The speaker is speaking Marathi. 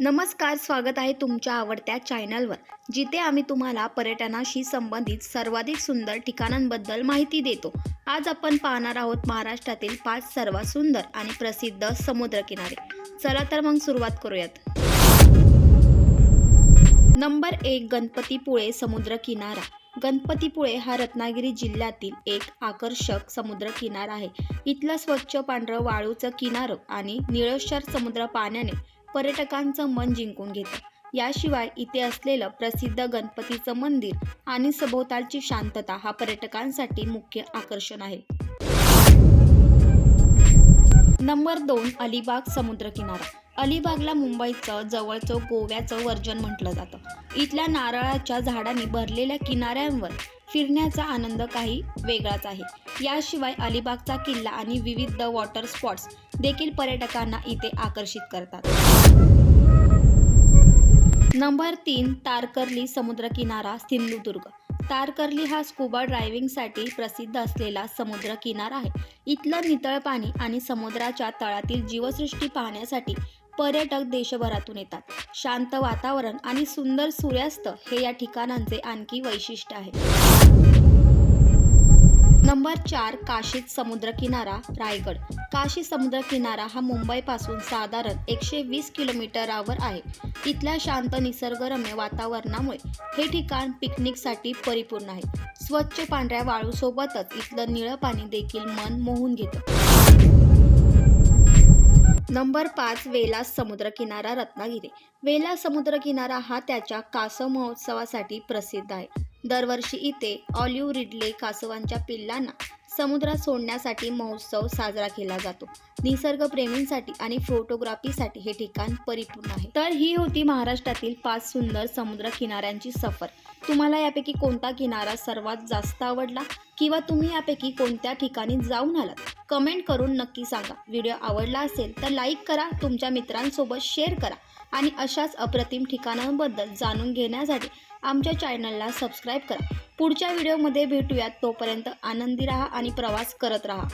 नमस्कार स्वागत आहे तुमच्या आवडत्या चॅनलवर जिथे आम्ही तुम्हाला पर्यटनाशी संबंधित सर्वाधिक सुंदर ठिकाणांबद्दल माहिती देतो. आज आपण पाहणार आहोत महाराष्ट्रातील पाच सर्वात सुंदर आणि प्रसिद्ध समुद्रकिनारे. चला तर मग सुरुवात करूयात. नंबर एक गणपतीपुळे समुद्रकिनारा. गणपतीपुळे हा रत्नागिरी जिल्ह्यातील एक आकर्षक समुद्रकिनारा आहे. इथलं स्वच्छ पांढरं वाळूचं किनारं आणि निळशर समुद्र पाण्याने पर्यटकांचं मन जिंकून घेतं. याशिवाय इथे असलेलं प्रसिद्ध गणपतीचं मंदिर आणि सभोवतालची शांतता हा पर्यटकांसाठी मुख्य आकर्षण आहे. नंबर दोन अलिबाग समुद्रकिनारा. अलिबागला मुंबईचं जवळचं गोव्याचं वर्जन म्हटलं जातं. इथल्या नारळाच्या झाडांनी भरलेल्या किनाऱ्यांवर फिरण्याचा आनंद काही वेगळाच आहे. याशिवाय अलिबागचा किल्ला आणि विविध वॉटर स्पॉट्स देखील पर्यटकांना इथे आकर्षित करतात. नंबर तीन तारकर्ली समुद्रकिनारा सिंधुदुर्ग. तारकर्ली हा स्कुबा ड्रायव्हिंगसाठी प्रसिद्ध असलेला समुद्र किनारा आहे. इथलं नितळ पाणी आणि समुद्राच्या तळातील जीवसृष्टी पाहण्यासाठी पर्यटक देशभरातून येतात. शांत वातावरण आणि सुंदर सूर्यास्त हे या ठिकाणांचे आणखी वैशिष्ट्य आहे. नंबर चार काशीत समुद्रकिनारा रायगड. काशी समुद्रकिनारा हा मुंबईपासून साधारण एकशे वीस किलोमीटरावर आहे. इथल्या शांत निसर्गरम्य वातावरणामुळे हे ठिकाण पिकनिकसाठी परिपूर्ण आहे. स्वच्छ पांढऱ्या वाळूसोबतच इथलं निळं पाणी देखील मन मोहून घेतं. नंबर पाच वेलास समुद्रकिनारा रत्नागिरी. वेला समुद्रकिनारा हा त्याच्या कासव महोत्सवासाठी प्रसिद्ध आहे. दरवर्षी इथे ऑलिव्ह रिडले कासवांच्या पिल्लांना समुद्रात सोडण्यासाठी महोत्सव साजरा केला जातो. निसर्गप्रेमींसाठी आणि फोटोग्राफीसाठी हे ठिकाण परिपूर्ण आहे. तर ही होती महाराष्ट्रातील पाच सुंदर समुद्र किनाऱ्यांची सफर. तुम्हाला यापैकी कोणता किनारा सर्वात जास्त आवडला? किंवा तुम्ही यापैकी कोणत्या ठिकाणी जाऊन आलात? कमेंट करून नक्की सांगा. व्हिडिओ आवडला असेल तर लाईक करा तुमच्या मित्रांसोबत शेअर करा आणि अशाच अप्रतिम ठिकाणांबद्दल जाणून घेण्यासाठी आमच्या चॅनलला सबस्क्राईब करा. पुढच्या व्हिडिओमध्ये भेटूयात. तोपर्यंत आनंदी राहा आणि प्रवास करत राहा.